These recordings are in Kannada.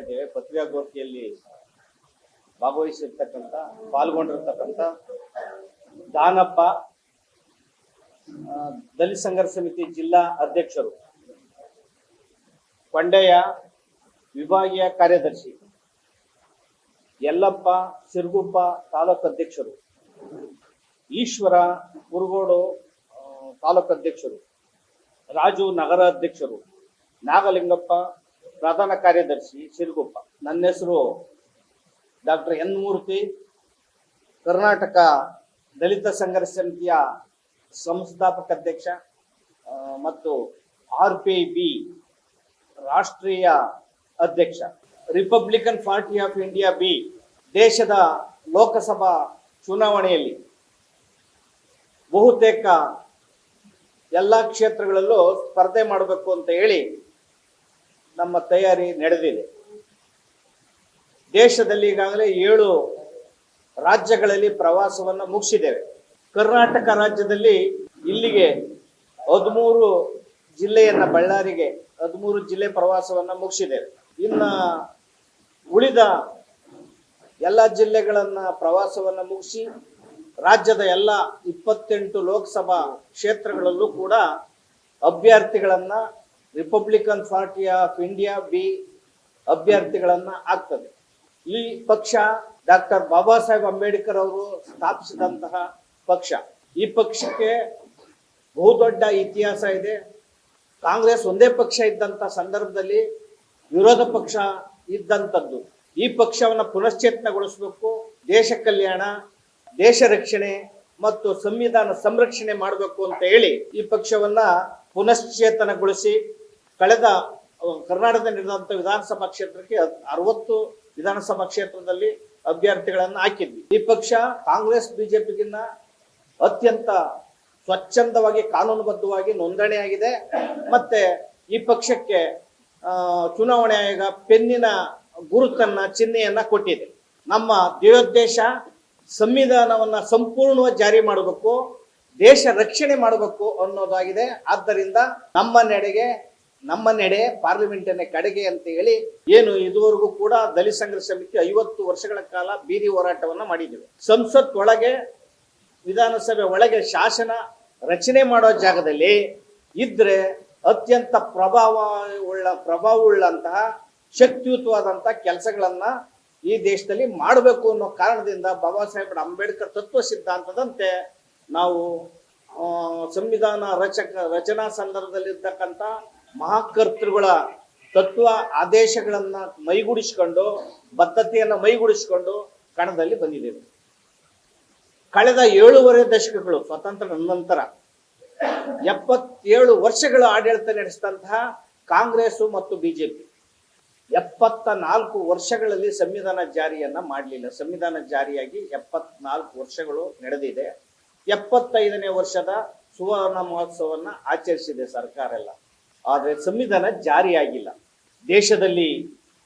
ಇದ್ದೇವೆ. ಪತ್ರಿಕಾಗೋಷ್ಠಿಯಲ್ಲಿ ಭಾಗವಹಿಸಿರ್ತಕ್ಕಂಥ, ಪಾಲ್ಗೊಂಡಿರ್ತಕ್ಕಂಥ ದಾನಪ್ಪ ದಲಿತ ಸಂಘರ್ಷ ಸಮಿತಿ ಜಿಲ್ಲಾ ಅಧ್ಯಕ್ಷರು ಕೊಂಡೆಯ ವಿಭಾಗೀಯ ಕಾರ್ಯದರ್ಶಿ, ಯಲ್ಲಪ್ಪ, ಸಿರುಗುಪ್ಪ ತಾಲೂಕು ಅಧ್ಯಕ್ಷರು, ಈಶ್ವರ, ಕುರುಗೋಡು ತಾಲೂಕು ಅಧ್ಯಕ್ಷರು, ರಾಜು ನಗರ ಅಧ್ಯಕ್ಷರು, ನಾಗಲಿಂಗಪ್ಪ ಪ್ರಧಾನ ಕಾರ್ಯದರ್ಶಿ ಸಿರುಗುಪ್ಪ. ನನ್ನ ಹೆಸರು ಡಾಕ್ಟರ್ ಎನ್ ಮೂರ್ತಿ. ಕರ್ನಾಟಕ ದಲಿತ ಸಂಘರ್ಷ ಸಮಿತಿಯ ಸಂಸ್ಥಾಪಕ ಅಧ್ಯಕ್ಷ ಮತ್ತು ಆರ್ ಪಿ ಬಿ ರಾಷ್ಟ್ರೀಯ ಅಧ್ಯಕ್ಷ. Republican Party of India B ದೇಶದ ಲೋಕಸಭಾ ಚುನಾವಣೆಯಲ್ಲಿ ಬಹುತೇಕ ಎಲ್ಲ ಕ್ಷೇತ್ರಗಳಲ್ಲೂ ಸ್ಪರ್ಧೆ ಮಾಡಬೇಕು ಅಂತ ಹೇಳಿ ನಮ್ಮ ತಯಾರಿ ನಡೆದಿದೆ. ದೇಶದಲ್ಲಿ ಈಗಾಗಲೇ ಏಳು ರಾಜ್ಯಗಳಲ್ಲಿ ಪ್ರವಾಸವನ್ನು ಮುಗಿಸಿದ್ದೇವೆ. ಕರ್ನಾಟಕ ರಾಜ್ಯದಲ್ಲಿ ಇಲ್ಲಿಗೆ ಹದಿಮೂರು ಜಿಲ್ಲೆಯನ್ನ ಬಳ್ಳಾರಿಗೆ ಹದಿಮೂರು ಜಿಲ್ಲೆ ಪ್ರವಾಸವನ್ನ ಮುಗಿಸಿದ್ದೇವೆ. ಇನ್ನ ಉಳಿದ ಎಲ್ಲ ಜಿಲ್ಲೆಗಳನ್ನ ಪ್ರವಾಸವನ್ನ ಮುಗಿಸಿ ರಾಜ್ಯದ ಎಲ್ಲ ಇಪ್ಪತ್ತೆಂಟು ಲೋಕಸಭಾ ಕ್ಷೇತ್ರಗಳಲ್ಲೂ ಕೂಡ ಅಭ್ಯರ್ಥಿಗಳನ್ನ Republican Party of India B ಅಭ್ಯರ್ಥಿಗಳನ್ನ ಆಗ್ತದೆ. ಈ ಪಕ್ಷ ಡಾಕ್ಟರ್ ಬಾಬಾ ಸಾಹೇಬ್ ಅಂಬೇಡ್ಕರ್ ಅವರು ಸ್ಥಾಪಿಸಿದಂತಹ ಪಕ್ಷ. ಈ ಪಕ್ಷಕ್ಕೆ ಬಹುದೊಡ್ಡ ಇತಿಹಾಸ ಇದೆ. ಕಾಂಗ್ರೆಸ್ ಒಂದೇ ಪಕ್ಷ ಇದ್ದಂತ ಸಂದರ್ಭದಲ್ಲಿ ವಿರೋಧ ಪಕ್ಷ ಇದ್ದಂಥದ್ದು ಈ ಪಕ್ಷವನ್ನು ಪುನಶ್ಚೇತನಗೊಳಿಸಬೇಕು. ದೇಶ ಕಲ್ಯಾಣ, ದೇಶ ರಕ್ಷಣೆ ಮತ್ತು ಸಂವಿಧಾನ ಸಂರಕ್ಷಣೆ ಮಾಡಬೇಕು ಅಂತ ಹೇಳಿ ಈ ಪಕ್ಷವನ್ನ ಪುನಶ್ಚೇತನಗೊಳಿಸಿ ಕಳೆದ ಕರ್ನಾಟಕದಲ್ಲಿ ನಡೆದಂತ ವಿಧಾನಸಭಾ ಕ್ಷೇತ್ರಕ್ಕೆ ಅರವತ್ತು ವಿಧಾನಸಭಾ ಕ್ಷೇತ್ರದಲ್ಲಿ ಅಭ್ಯರ್ಥಿಗಳನ್ನ ಹಾಕಿದ್ವಿ. ಈ ಪಕ್ಷ ಕಾಂಗ್ರೆಸ್, ಬಿಜೆಪಿಗಿನ್ನ ಅತ್ಯಂತ ಸ್ವಚ್ಛಂದವಾಗಿ, ಕಾನೂನುಬದ್ಧವಾಗಿ ನೋಂದಣಿಯಾಗಿದೆ. ಮತ್ತೆ ಈ ಪಕ್ಷಕ್ಕೆ ಚುನಾವಣೆ ಆಯೋಗ ಪೆನ್ನಿನ ಗುರುತನ್ನ, ಚಿಹ್ನೆಯನ್ನ ಕೊಟ್ಟಿದೆ. ನಮ್ಮ ಧ್ಯೇಯೋದ್ದೇಶ ಸಂವಿಧಾನವನ್ನ ಸಂಪೂರ್ಣವಾಗಿ ಜಾರಿ ಮಾಡಬೇಕು, ದೇಶ ರಕ್ಷಣೆ ಮಾಡಬೇಕು ಅನ್ನೋದಾಗಿದೆ. ಆದ್ದರಿಂದ ನಮ್ಮ ನೆಡೆಗೆ ನಮ್ಮ ನೆಡೆ ಪಾರ್ಲಿಮೆಂಟನ್ನೇ ಕಡೆಗೆ ಅಂತ ಹೇಳಿ ಏನು ಇದುವರೆಗೂ ಕೂಡ ದಲಿತ ಸಂಘರ್ಷ ಸಮಿತಿ ಐವತ್ತು ವರ್ಷಗಳ ಕಾಲ ಬೀದಿ ಹೋರಾಟವನ್ನ ಮಾಡಿದ್ದೇವೆ. ಸಂಸತ್ ಒಳಗೆ, ವಿಧಾನಸಭೆ ಒಳಗೆ ಶಾಸನ ರಚನೆ ಮಾಡೋ ಜಾಗದಲ್ಲಿ ಇದ್ರೆ ಅತ್ಯಂತ ಪ್ರಭಾವ ಉಳ್ಳ ಪ್ರಭಾವವುಳ್ಳಂತಹ ಶಕ್ತಿಯುತವಾದಂತಹ ಕೆಲಸಗಳನ್ನ ಈ ದೇಶದಲ್ಲಿ ಮಾಡಬೇಕು ಅನ್ನೋ ಕಾರಣದಿಂದ ಬಾಬಾ ಸಾಹೇಬ್ ಅಂಬೇಡ್ಕರ್ ತತ್ವ ಸಿದ್ಧಾಂತದಂತೆ ನಾವು ಸಂವಿಧಾನ ರಚಕ, ರಚನಾ ಸಂದರ್ಭದಲ್ಲಿರ್ತಕ್ಕಂಥ ಮಹಾಕರ್ತೃಗಳ ತತ್ವ ಆದೇಶಗಳನ್ನ ಮೈಗೂಡಿಸಿಕೊಂಡು, ಬದ್ಧತೆಯನ್ನ ಮೈಗೂಡಿಸಿಕೊಂಡು ಕಣದಲ್ಲಿ ಬಂದಿದ್ದೇವೆ. ಕಳೆದ ಏಳೂವರೆ ದಶಕಗಳು, ಸ್ವತಂತ್ರ ನಂತರ ಎಪ್ಪತ್ತೇಳು ವರ್ಷಗಳ ಆಡಳಿತ ನಡೆಸಿದಂತಹ ಕಾಂಗ್ರೆಸ್ ಮತ್ತು ಬಿಜೆಪಿ. ಎಪ್ಪತ್ತ ನಾಲ್ಕು ವರ್ಷಗಳಲ್ಲಿ ಸಂವಿಧಾನ ಜಾರಿಯನ್ನ ಮಾಡಲಿಲ್ಲ. ಸಂವಿಧಾನ ಜಾರಿಯಾಗಿ ಎಪ್ಪತ್ನಾಲ್ಕು ವರ್ಷಗಳು ನಡೆದಿದೆ. ಎಪ್ಪತ್ತೈದನೇ ವರ್ಷದ ಸುವರ್ಣ ಮಹೋತ್ಸವನ್ನ ಆಚರಿಸಿದೆ ಸರ್ಕಾರ ಎಲ್ಲ ಆದರೆ ಸಂವಿಧಾನ ಜಾರಿಯಾಗಿಲ್ಲ. ದೇಶದಲ್ಲಿ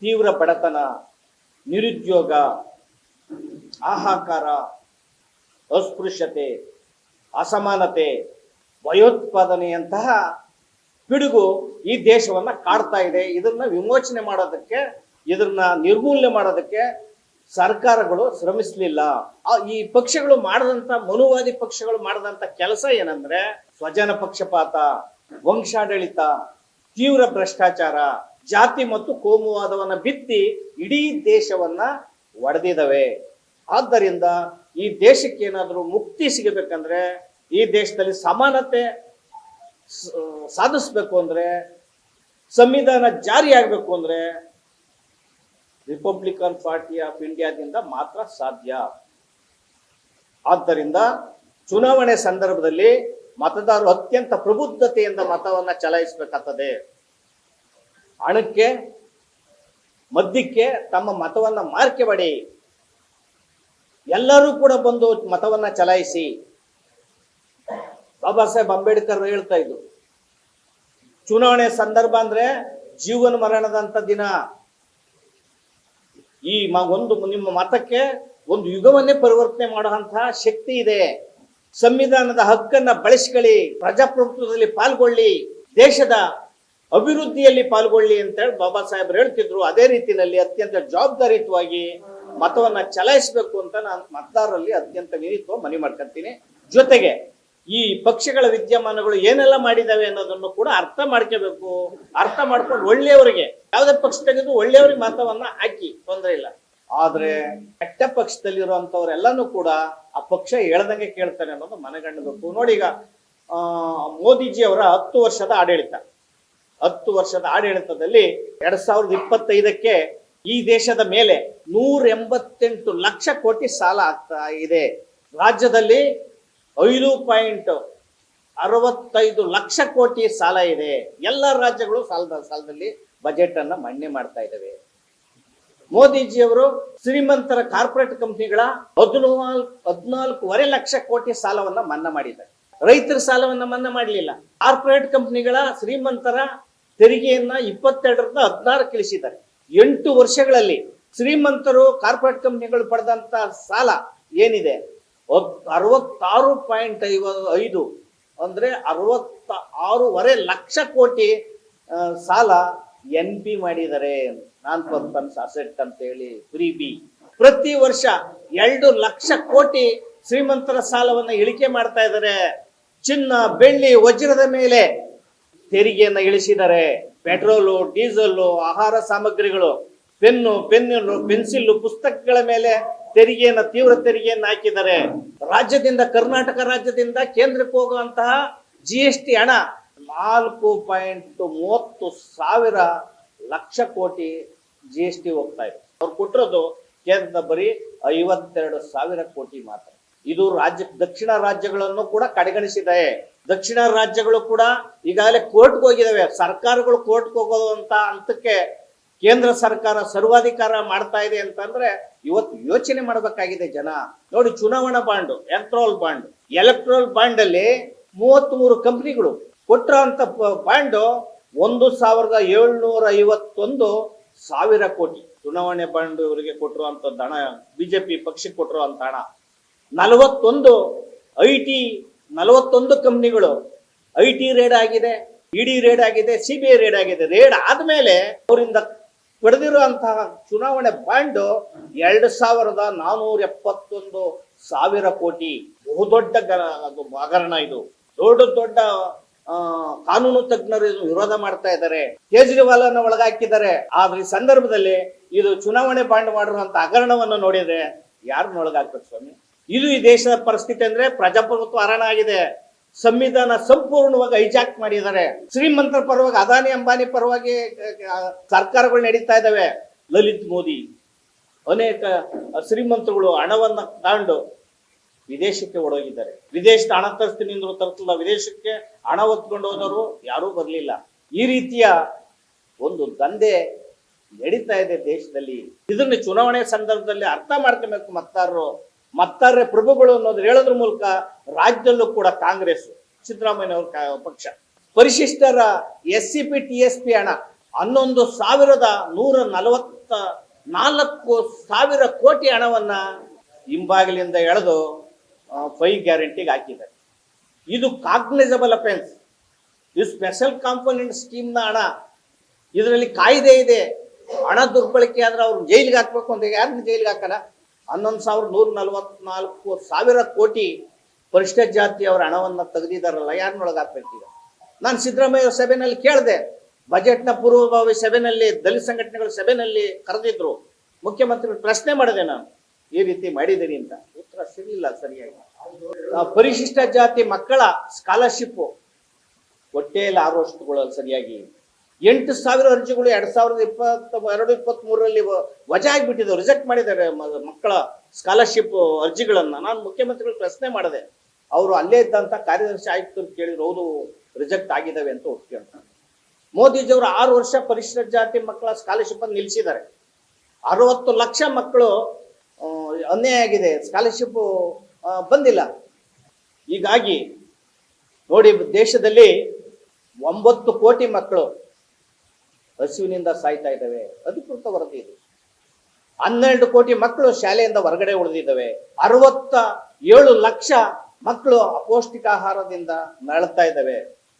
ತೀವ್ರ ಬಡತನ, ನಿರುದ್ಯೋಗ ಆಹಾಕಾರ ಅಸ್ಪೃಶ್ಯತೆ, ಅಸಮಾನತೆ, ಭಯೋತ್ಪಾದನೆಯಂತಹ ಪಿಡುಗು ಈ ದೇಶವನ್ನ ಕಾಡ್ತಾ ಇದೆ. ಇದನ್ನ ವಿಮೋಚನೆ ಮಾಡೋದಕ್ಕೆ, ಇದನ್ನ ನಿರ್ಮೂಲನೆ ಮಾಡೋದಕ್ಕೆ ಸರ್ಕಾರಗಳು ಶ್ರಮಿಸಲಿಲ್ಲ. ಈ ಪಕ್ಷಗಳು ಮಾಡದಂತ ಮನುವಾದಿ ಪಕ್ಷಗಳು ಮಾಡದಂತ ಕೆಲಸ ಏನಂದ್ರೆ ಸ್ವಜನ ಪಕ್ಷಪಾತ ವಂಶಾಡಳಿತ, ತೀವ್ರ ಭ್ರಷ್ಟಾಚಾರ, ಜಾತಿ ಮತ್ತು ಕೋಮುವಾದವನ್ನ ಬಿತ್ತಿ ಇಡೀ ದೇಶವನ್ನ ಒಡೆದಿದವೆ ಆದ್ದರಿಂದ ಈ ದೇಶಕ್ಕೆ ಏನಾದರೂ ಮುಕ್ತಿ ಸಿಗಬೇಕಂದ್ರೆ, ಈ ದೇಶದಲ್ಲಿ ಸಮಾನತೆ ಸಾಧಿಸ್ಬೇಕು ಅಂದ್ರೆ, ಸಂವಿಧಾನ ಜಾರಿ ಆಗ್ಬೇಕು ಅಂದ್ರೆ, ರಿಪಬ್ಲಿಕನ್ ಪಾರ್ಟಿ ಆಫ್ ಇಂಡಿಯಾದಿಂದ ಮಾತ್ರ ಸಾಧ್ಯ. ಆದ್ದರಿಂದ ಚುನಾವಣೆ ಸಂದರ್ಭದಲ್ಲಿ ಮತದಾರರು ಅತ್ಯಂತ ಪ್ರಬುದ್ಧತೆಯಿಂದ ಮತವನ್ನ ಚಲಾಯಿಸಬೇಕಾಗ್ತದೆ. ಹಣಕ್ಕೆ, ಮದ್ಯಕ್ಕೆ ತಮ್ಮ ಮತವನ್ನ ಮಾರ್ಕೆ ಮಾಡಿ. ಎಲ್ಲರೂ ಕೂಡ ಬಂದು ಮತವನ್ನ ಚಲಾಯಿಸಿ. ಬಾಬಾ ಸಾಹೇಬ್ ಅಂಬೇಡ್ಕರ್ ಹೇಳ್ತಾ ಇದ್ರು, ಚುನಾವಣೆ ಸಂದರ್ಭ ಅಂದ್ರೆ ಜೀವನ ಮರಣದಂತ ದಿನ. ಈ ಒಂದು ನಿಮ್ಮ ಮತಕ್ಕೆ ಒಂದು ಯುಗವನ್ನೇ ಪರಿವರ್ತನೆ ಮಾಡುವಂತಹ ಶಕ್ತಿ ಇದೆ. ಸಂವಿಧಾನದ ಹಕ್ಕನ್ನ ಬಳಸಿಕೊಳ್ಳಿ, ಪ್ರಜಾಪ್ರಭುತ್ವದಲ್ಲಿ ಪಾಲ್ಗೊಳ್ಳಿ, ದೇಶದ ಅಭಿವೃದ್ಧಿಯಲ್ಲಿ ಪಾಲ್ಗೊಳ್ಳಿ ಅಂತ ಹೇಳಿ ಬಾಬಾ ಸಾಹೇಬ್ರು ಹೇಳ್ತಿದ್ರು. ಅದೇ ರೀತಿಯಲ್ಲಿ ಅತ್ಯಂತ ಜವಾಬ್ದಾರಿಯುತವಾಗಿ ಮತವನ್ನ ಚಲಾಯಿಸಬೇಕು ಅಂತ ನಾನು ಮತದಾರರಲ್ಲಿ ಅತ್ಯಂತ ವಿನಿತ್ವ ಮನವಿ ಮಾಡ್ಕೊಂತೀನಿ. ಜೊತೆಗೆ ಈ ಪಕ್ಷಗಳ ವಿದ್ಯಮಾನಗಳು ಏನೆಲ್ಲ ಮಾಡಿದಾವೆ ಅನ್ನೋದನ್ನು ಕೂಡ ಅರ್ಥ ಮಾಡ್ಕೋಬೇಕು. ಅರ್ಥ ಮಾಡ್ಕೊಂಡು ಒಳ್ಳೆಯವರಿಗೆ, ಯಾವುದೇ ಪಕ್ಷ ತೆಗೆದು ಒಳ್ಳೆಯವ್ರಿಗೆ ಮತವನ್ನ ಹಾಕಿ ತೊಂದರೆ ಇಲ್ಲ. ಆದ್ರೆ ಕೆಟ್ಟ ಪಕ್ಷದಲ್ಲಿರುವಂತವ್ರೆಲ್ಲಾನು ಕೂಡ ಆ ಪಕ್ಷ ಹೇಳ್ದಂಗೆ ಕೇಳ್ತಾನೆ ಅನ್ನೋದು ಮನಗಂಡಬೇಕು ನೋಡಿ ಈಗ, ಆ, ಮೋದಿಜಿ ಅವರ ಹತ್ತು ವರ್ಷದ ಆಡಳಿತ. ಹತ್ತು ವರ್ಷದ ಆಡಳಿತದಲ್ಲಿ ಎರಡ್ ಸಾವಿರದ ಇಪ್ಪತ್ತೈದಕ್ಕೆ ಈ ದೇಶದ ಮೇಲೆ ನೂರ ಎಂಬತ್ತೆಂಟು ಲಕ್ಷ ಕೋಟಿ ಸಾಲ ಆಗ್ತಾ ಇದೆ. ರಾಜ್ಯದಲ್ಲಿ ಐದು ಪಾಯಿಂಟ್ ಅರವತ್ತೈದು ಲಕ್ಷ ಕೋಟಿ ಸಾಲ ಇದೆ. ಎಲ್ಲ ರಾಜ್ಯಗಳು ಸಾಲದ ಸಾಲದಲ್ಲಿ ಬಜೆಟ್ ಅನ್ನ ಮಾಡ್ತಾ ಇದ್ದಾವೆ. ಮೋದಿಜಿಯವರು ಶ್ರೀಮಂತರ ಕಾರ್ಪೊರೇಟ್ ಕಂಪ್ನಿಗಳ ಹದಿನಾಲ್ಕು, ಹದಿನಾಲ್ಕೂವರೆ ಲಕ್ಷ ಕೋಟಿ ಸಾಲವನ್ನ ಮನ್ನಾ ಮಾಡಿದ್ದಾರೆ. ರೈತರ ಸಾಲವನ್ನ ಮನ್ನಾ ಮಾಡಲಿಲ್ಲ. ಕಾರ್ಪೊರೇಟ್ ಕಂಪ್ನಿಗಳ ಶ್ರೀಮಂತರ ತೆರಿಗೆಯನ್ನ ಇಪ್ಪತ್ತೆರಡರಿಂದ ಹದಿನಾರು ಇಳಿಸಿದ್ದಾರೆ ಎಂಟು ವರ್ಷಗಳಲ್ಲಿ ಶ್ರೀಮಂತರು ಕಾರ್ಪೊರೇಟ್ ಕಂಪ್ನಿಗಳು ಪಡೆದಂತ ಸಾಲ ಏನಿದೆ? ಅರವತ್ತಾರು ಪಾಯಿಂಟ್ ಐದು ಅಂದ್ರೆ ಅರವತ್ತ ಆರೂವರೆ ಲಕ್ಷ ಕೋಟಿ ಸಾಲ ಎನ್ ಬಿ ಮಾಡಿದ್ದಾರೆ ನಾನ್ ಪರ್ಪನ್ಸ್ ಅಸೆಟ್ ಅಂತ ಹೇಳಿ ಫ್ರೀ ಬಿ ಪ್ರತಿ ವರ್ಷ ಎರಡು ಲಕ್ಷ ಕೋಟಿ ಶ್ರೀಮಂತರ ಸಾಲವನ್ನ ಇಳಿಕೆ ಮಾಡ್ತಾ ಇದ್ದಾರೆ. ಚಿನ್ನ, ಬೆಳ್ಳಿ, ವಜ್ರದ ಮೇಲೆ ತೆರಿಗೆಯನ್ನ ಇಳಿಸಿದ್ದಾರೆ. ಪೆಟ್ರೋಲು, ಡೀಸೆಲ್, ಆಹಾರ ಸಾಮಗ್ರಿಗಳು, ಪೆನ್ನು ಪೆನ್ನು ಪೆನ್ಸಿಲ್ ಪುಸ್ತಕಗಳ ಮೇಲೆ ತೆರಿಗೆಯನ್ನ, ತೀವ್ರ ತೆರಿಗೆಯನ್ನು ಹಾಕಿದ್ದಾರೆ. ರಾಜ್ಯದಿಂದ, ಕರ್ನಾಟಕ ರಾಜ್ಯದಿಂದ ಕೇಂದ್ರಕ್ಕೆ ಹೋಗುವಂತಹ ಜಿ ಎಸ್ ಟಿ ಹಣ ನಾಲ್ಕು ಪಾಯಿಂಟ್ ಮೂವತ್ತು ಸಾವಿರ ಲಕ್ಷ ಕೋಟಿ ಜಿ ಎಸ್ ಟಿ ಹೋಗ್ತಾ ಇದೆ. ಅವ್ರು ಕೊಟ್ಟಿರೋದು ಕೇಂದ್ರದ ಬರೀ ಐವತ್ತೆರಡು ಸಾವಿರ ಕೋಟಿ ಮಾತ್ರ. ಇದು ರಾಜ್ಯ, ದಕ್ಷಿಣ ರಾಜ್ಯಗಳನ್ನು ಕೂಡ ಕಡೆಗಣಿಸಿದೆ. ದಕ್ಷಿಣ ರಾಜ್ಯಗಳು ಕೂಡ ಈಗಾಗಲೇ ಕೋರ್ಟ್ಗೆ ಹೋಗಿದಾವೆ. ಸರ್ಕಾರಗಳು ಕೋರ್ಟ್ಗೆ ಹೋಗೋದು ಅಂತ ಹಂತಕ್ಕೆ ಕೇಂದ್ರ ಸರ್ಕಾರ ಸರ್ವಾಧಿಕಾರ ಮಾಡ್ತಾ ಇದೆ ಅಂತಂದ್ರೆ ಇವತ್ತು ಯೋಚನೆ ಮಾಡಬೇಕಾಗಿದೆ ಜನ. ನೋಡಿ, ಚುನಾವಣಾ bond electoral bond electoral bond ಅಲ್ಲಿ ಮೂವತ್ತ್ ಮೂರು ಕಂಪನಿಗಳು ಕೊಟ್ಟಿರೋಂತ ಬಾಂಡು ಒಂದು ಸಾವಿರದ ಏಳ್ನೂರ ಐವತ್ತೊಂದು ಸಾವಿರ ಕೋಟಿ. ಚುನಾವಣೆ ಬಾಂಡ್ ಇವರಿಗೆ ಕೊಟ್ಟಿರುವಂತದ್ದು ಹಣ ಬಿಜೆಪಿ ಪಕ್ಷಕ್ಕೆ ಕೊಟ್ಟಿರುವಂತ ಹಣ. ನಲವತ್ತೊಂದು ಐ ಟಿ, ನಲವತ್ತೊಂದು ಕಂಪ್ನಿಗಳು. ಐ ಟಿ ರೇಡ್ ಆಗಿದೆ ಇಡಿ ರೇಡ್ ಆಗಿದೆ, ಸಿ ಬಿ ಐ ರೇಡ್ ಆಗಿದೆ. ರೇಡ್ ಆದ್ಮೇಲೆ ಅವರಿಂದ ಪಡೆದಿರುವಂತಹ ಚುನಾವಣೆ ಬಾಂಡ್ ಎರಡು ಸಾವಿರದ ನಾನೂರ ಎಪ್ಪತ್ತೊಂದು ಸಾವಿರ ಕೋಟಿ. ಬಹುದೊಡ್ಡ ಹಗರಣ ಇದು. ದೊಡ್ಡ ದೊಡ್ಡ ಕಾನೂನು ತಜ್ಞರು ವಿರೋಧ ಮಾಡ್ತಾ ಇದ್ದಾರೆ. ಕೇಜ್ರಿವಾಲ್ ಅನ್ನ ಒಳಗಾಕಿದ್ದಾರೆ. ಆದ್ರೆ ಈ ಸಂದರ್ಭದಲ್ಲಿ ಇದು ಚುನಾವಣೆ ಬಾಂಡ್ ಮಾಡಿರುವಂತ ಹಗರಣವನ್ನು ನೋಡಿದ್ರೆ ಯಾರನ್ನ ಒಳಗಾಗ್ತಾರೆ ಸ್ವಾಮಿ? ಇದು ಈ ದೇಶದ ಪರಿಸ್ಥಿತಿ ಅಂದ್ರೆ ಪ್ರಜಾಪ್ರಭುತ್ವ ಹರಣ ಆಗಿದೆ. ಸಂವಿಧಾನ ಸಂಪೂರ್ಣವಾಗಿ ಹೈಜಾಕ್ ಮಾಡಿದ್ದಾರೆ. ಶ್ರೀಮಂತರ ಪರವಾಗಿ, ಅದಾನಿ ಅಂಬಾನಿ ಪರವಾಗಿ ಸರ್ಕಾರಗಳು ನಡೀತಾ ಇದಾವೆ ಲಲಿತ್ ಮೋದಿ. ಅನೇಕ ಶ್ರೀಮಂತರುಗಳು ಹಣವನ್ನ ತಗೊಂಡು ವಿದೇಶಕ್ಕೆ ಓಡೋಗಿದ್ದಾರೆ. ವಿದೇಶದ ಹಣ ತರಿಸ್ತೀನಿ ತರಿಸಲಿಲ್ಲ ವಿದೇಶಕ್ಕೆ ಹಣ ಹೊತ್ಕೊಂಡು ಹೋದವರು ಯಾರೂ ಬರಲಿಲ್ಲ. ಈ ರೀತಿಯ ಒಂದು ದಂಧೆ ನಡೀತಾ ಇದೆ ದೇಶದಲ್ಲಿ. ಇದನ್ನ ಚುನಾವಣೆ ಸಂದರ್ಭದಲ್ಲಿ ಅರ್ಥ ಮಾಡ್ಕೋಬೇಕು ಮತ್ತಾರರು. ಮತ್ತಾರ ಪ್ರಭುಗಳು ಅನ್ನೋದು ಹೇಳೋದ್ರ ಮೂಲಕ ರಾಜ್ಯದಲ್ಲೂ ಕೂಡ ಕಾಂಗ್ರೆಸ್ ಸಿದ್ದರಾಮಯ್ಯ ಅವ್ರ ಪಕ್ಷ. ಪರಿಶಿಷ್ಟರ S C P T S P ಹಣ ಹನ್ನೊಂದು ಸಾವಿರದ ನೂರ ನಲವತ್ತ ನಾಲ್ಕು ಸಾವಿರ ಕೋಟಿ ಹಣವನ್ನ ಹಿಂಬಾಗಿಲಿಂದ ಎಳೆದು ಫೈ ಗ್ಯಾರಂಟಿಗೆ ಹಾಕಿದ್ದಾರೆ. ಇದು ಕಾಗ್ನೈಸಬಲ್ ಅಫೆನ್ಸ್ ಇದು ಸ್ಪೆಷಲ್ ಕಾಂಪೋನೆಂಟ್ ಸ್ಕೀಮ್ನ ಹಣ. ಇದರಲ್ಲಿ ಕಾಯ್ದೆ ಇದೆ. ಹಣ ದುರ್ಬಳಕೆ ಆದ್ರೆ ಅವ್ರು ಜೈಲಿಗೆ ಹಾಕ್ಬೇಕು ಅಂತ ಯಾರನ್ನ ಜೈಲಿಗೆ ಹಾಕಲ್ಲ? ಹನ್ನೊಂದು ಸಾವಿರದ ನೂರ ನಲ್ವತ್ನಾಲ್ಕು ಸಾವಿರ ಕೋಟಿ ಪರಿಷ್ಠ ಜಾತಿಯವರ ಹಣವನ್ನು ತೆಗೆದಿದ್ದಾರಲ್ಲ ಯಾರನ್ನೊಳಗೆ ಹಾಕ್ಬೇಕೀಗ ನಾನು ಸಿದ್ದರಾಮಯ್ಯ ಸಭೆಯಲ್ಲಿ ಕೇಳಿದೆ. ಬಜೆಟ್ನ ಪೂರ್ವಭಾವಿ ಸಭೆನಲ್ಲಿ, ದಲಿತ ಸಂಘಟನೆಗಳ ಸಭೆನಲ್ಲಿ ಕರೆದಿದ್ರು. ಮುಖ್ಯಮಂತ್ರಿಗಳು ಪ್ರಶ್ನೆ ಮಾಡಿದೆ ನಾನು, ಈ ರೀತಿ ಮಾಡಿದ್ದೀನಿ ಅಂತ. ಉತ್ತರ ಸಿಗಲಿಲ್ಲ ಸರಿಯಾಗಿ. ಪರಿಶಿಷ್ಟ ಜಾತಿ ಮಕ್ಕಳ ಸ್ಕಾಲರ್ಶಿಪ್ ಒಟ್ಟೆಯಲ್ಲಿ ಇಲ್ಲ ವರ್ಷ ವರ್ಷಗಳಲ್ಲಿ ಸರಿಯಾಗಿ. ಎಂಟು ಸಾವಿರ ಅರ್ಜಿಗಳು ಎರಡ್ ಸಾವಿರದ ಇಪ್ಪತ್ತ, ಎರಡು ಇಪ್ಪತ್ತ್ ಮೂರರಲ್ಲಿ ವಜಾ ಆಗಿಬಿಟ್ಟಿದ್ದು ರಿಜೆಕ್ಟ್ ಮಾಡಿದ್ದಾರೆ ಮಕ್ಕಳ ಸ್ಕಾಲರ್ಶಿಪ್ ಅರ್ಜಿಗಳನ್ನ. ನಾನು ಮುಖ್ಯಮಂತ್ರಿಗಳು ಪ್ರಶ್ನೆ ಮಾಡಿದೆ, ಅವರು ಅಲ್ಲೇ ಇದ್ದಂತ ಕಾರ್ಯದರ್ಶಿ ಆಯುಕ್ತರು ಕೇಳಿದ್ರು, ಹೌದು ರಿಜೆಕ್ಟ್ ಆಗಿದ್ದಾವೆ ಅಂತ ಒಪ್ಕೊಂಡ್ರು ಮೋದಿಜಿಯವರು ಆರು ವರ್ಷ ಪರಿಶಿಷ್ಟ ಜಾತಿ ಮಕ್ಕಳ ಸ್ಕಾಲರ್ಶಿಪ್ ನಿಲ್ಲಿಸಿದ್ದಾರೆ. ಅರವತ್ತು ಲಕ್ಷ ಮಕ್ಕಳು ಅನ್ಯಾಯ ಆಗಿದೆ ಸ್ಕಾಲರ್ಶಿಪ್ ಬಂದಿಲ್ಲ. ಹೀಗಾಗಿ ನೋಡಿ, ದೇಶದಲ್ಲಿ ಒಂಬತ್ತು ಕೋಟಿ ಮಕ್ಕಳು ಹಸಿವಿನಿಂದ ಸಾಯ್ತಾ ಇದ್ದಾವೆ. ಅಧಿಕೃತ ವರದಿ ಇದು. ಹನ್ನೆರಡು ಕೋಟಿ ಮಕ್ಕಳು ಶಾಲೆಯಿಂದ ಹೊರಗಡೆ ಉಳಿದಿದ್ದಾವೆ. ಅರವತ್ತ ಏಳು ಲಕ್ಷ ಮಕ್ಕಳು ಅಪೌಷ್ಟಿಕ ಆಹಾರದಿಂದ ನರಳ್ತಾ ಇದ್ದಾವೆ.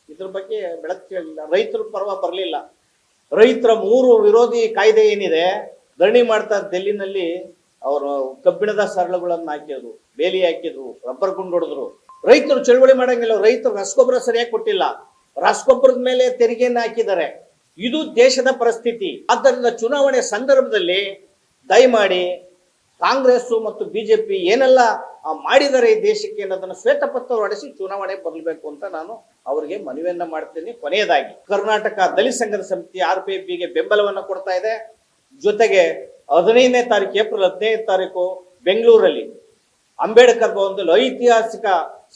ಇದ್ರ ಬಗ್ಗೆ ಬೆಳಕು ಕೇಳಲಿಲ್ಲ ರೈತರ ಪರ್ವ ಬರಲಿಲ್ಲ. ರೈತರ ಮೂರು ವಿರೋಧಿ ಕಾಯ್ದೆ ಏನಿದೆ? ಧರಣಿ ಮಾಡ್ತಾ ಡೆಲ್ಲಿನಲ್ಲಿ ಅವರು ಕಬ್ಬಿಣದ ಸರಳುಗಳನ್ನು ಹಾಕಿದ್ರು, ಬೇಲಿ ಹಾಕಿದ್ರು, ರಬ್ಬರ್ ಗುಂಡು ಹೊಡೆದ್ರು. ರೈತರು ಚಳುವಳಿ ಮಾಡಂಗಿಲ್ಲ, ರೈತರು ರಸಗೊಬ್ಬರ ಸರಿಯಾಗಿ ಕೊಟ್ಟಿಲ್ಲ. ರಸಗೊಬ್ಬರದ ಮೇಲೆ ತೆರಿಗೆಯನ್ನು ಹಾಕಿದ್ದಾರೆ. ಇದು ದೇಶದ ಪರಿಸ್ಥಿತಿ. ಆದ್ದರಿಂದ ಚುನಾವಣೆ ಸಂದರ್ಭದಲ್ಲಿ ದಯಮಾಡಿ ಕಾಂಗ್ರೆಸ್ ಮತ್ತು ಬಿಜೆಪಿ ಏನೆಲ್ಲ ಮಾಡಿದ್ದಾರೆ ಈ ದೇಶಕ್ಕೆ ಅನ್ನೋದನ್ನ ಶ್ವೇತಪತ್ರ ಹೊಡೆಸಿ ಚುನಾವಣೆ ಬರಬೇಕು ಅಂತ ನಾನು ಅವರಿಗೆ ಮನವಿಯನ್ನ ಮಾಡ್ತೀನಿ. ಕೊನೆಯದಾಗಿ, ಕರ್ನಾಟಕ ದಲಿತ ಸಂಘದ ಸಮಿತಿ ಆರ್ ಪಿ ಪಿಗೆ ಬೆಂಬಲವನ್ನು ಕೊಡ್ತಾ ಇದೆ. ಜೊತೆಗೆ ಹದಿನೈದನೇ ತಾರೀಕು, ಏಪ್ರಿಲ್ ಹದಿನೈದು ತಾರೀಕು ಬೆಂಗಳೂರಲ್ಲಿ ಅಂಬೇಡ್ಕರ್ ಭವನದಲ್ಲಿ ಐತಿಹಾಸಿಕ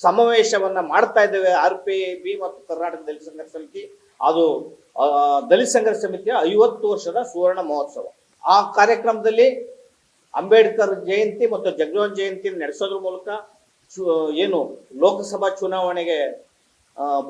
ಸಮಾವೇಶವನ್ನ ಮಾಡ್ತಾ ಇದ್ದೇವೆ, ಆರ್ ಪಿ ಬಿ ಮತ್ತು ಕರ್ನಾಟಕ ದಲಿತ ಸಂಘರ್ಷ ಸಮಿತಿ. ಅದು ದಲಿತ ಸಂಘರ್ಷ ಸಮಿತಿಯ ಐವತ್ತು ವರ್ಷದ ಸುವರ್ಣ ಮಹೋತ್ಸವ. ಆ ಕಾರ್ಯಕ್ರಮದಲ್ಲಿ ಅಂಬೇಡ್ಕರ್ ಜಯಂತಿ ಮತ್ತು ಜಗಜೀವನ್ ಜಯಂತಿ ನಡೆಸೋದ್ರ ಮೂಲಕ ಏನು ಲೋಕಸಭಾ ಚುನಾವಣೆಗೆ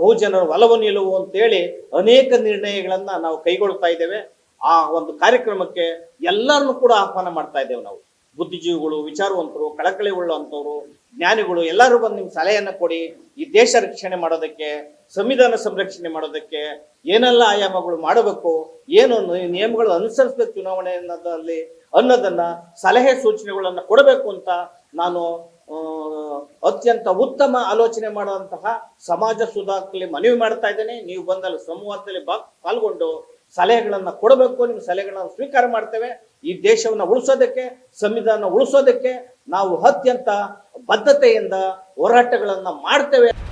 ಬಹುಜನರ ಒಲವು ನಿಲುವು ಅಂತೇಳಿ ಅನೇಕ ನಿರ್ಣಯಗಳನ್ನ ನಾವು ಕೈಗೊಳ್ತಾ ಇದ್ದೇವೆ. ಆ ಒಂದು ಕಾರ್ಯಕ್ರಮಕ್ಕೆ ಎಲ್ಲರನ್ನು ಕೂಡ ಆಹ್ವಾನ ಮಾಡ್ತಾ ಇದ್ದೇವೆ ನಾವು. ಬುದ್ಧಿಜೀವಿಗಳು, ವಿಚಾರವಂತರು ಕಳಕಳಿ ಉಳ್ಳುವಂಥವ್ರು ಜ್ಞಾನಿಗಳು, ಎಲ್ಲರೂ ಬಂದು ನಿಮ್ಗೆ ಸಲಹೆಯನ್ನು ಕೊಡಿ. ಈ ದೇಶ ರಕ್ಷಣೆ ಮಾಡೋದಕ್ಕೆ, ಸಂವಿಧಾನ ಸಂರಕ್ಷಣೆ ಮಾಡೋದಕ್ಕೆ ಏನೆಲ್ಲ ಆಯಾಮಗಳು ಮಾಡಬೇಕು, ಏನು ನಿಯಮಗಳು ಅನುಸರಿಸಬೇಕು ಚುನಾವಣೆ ಅನ್ನೋದಲ್ಲಿ ಅನ್ನೋದನ್ನ ಸಲಹೆ ಸೂಚನೆಗಳನ್ನು ಕೊಡಬೇಕು ಅಂತ ನಾನು ಅತ್ಯಂತ ಉತ್ತಮ ಆಲೋಚನೆ ಮಾಡುವಂತಹ ಸಮಾಜ ಸುಧಾರಕರಲ್ಲಿ ಮನವಿ ಮಾಡ್ತಾ ಇದ್ದೇನೆ. ನೀವು ಬಂದಲ್ಲಿ ಸಂವಾದದಲ್ಲಿ ಬಾ, ಪಾಲ್ಗೊಂಡು ಸಲಹೆಗಳನ್ನ ಕೊಡಬೇಕು, ನಿಮ್ಮ ಸಲಹೆಗಳನ್ನ ಸ್ವೀಕಾರ ಮಾಡ್ತೇವೆ. ಈ ದೇಶವನ್ನ ಉಳಿಸೋದಕ್ಕೆ, ಸಂವಿಧಾನ ಉಳಿಸೋದಕ್ಕೆ ನಾವು ಅತ್ಯಂತ ಬದ್ಧತೆಯಿಂದ ಹೋರಾಟಗಳನ್ನ ಮಾಡ್ತೇವೆ.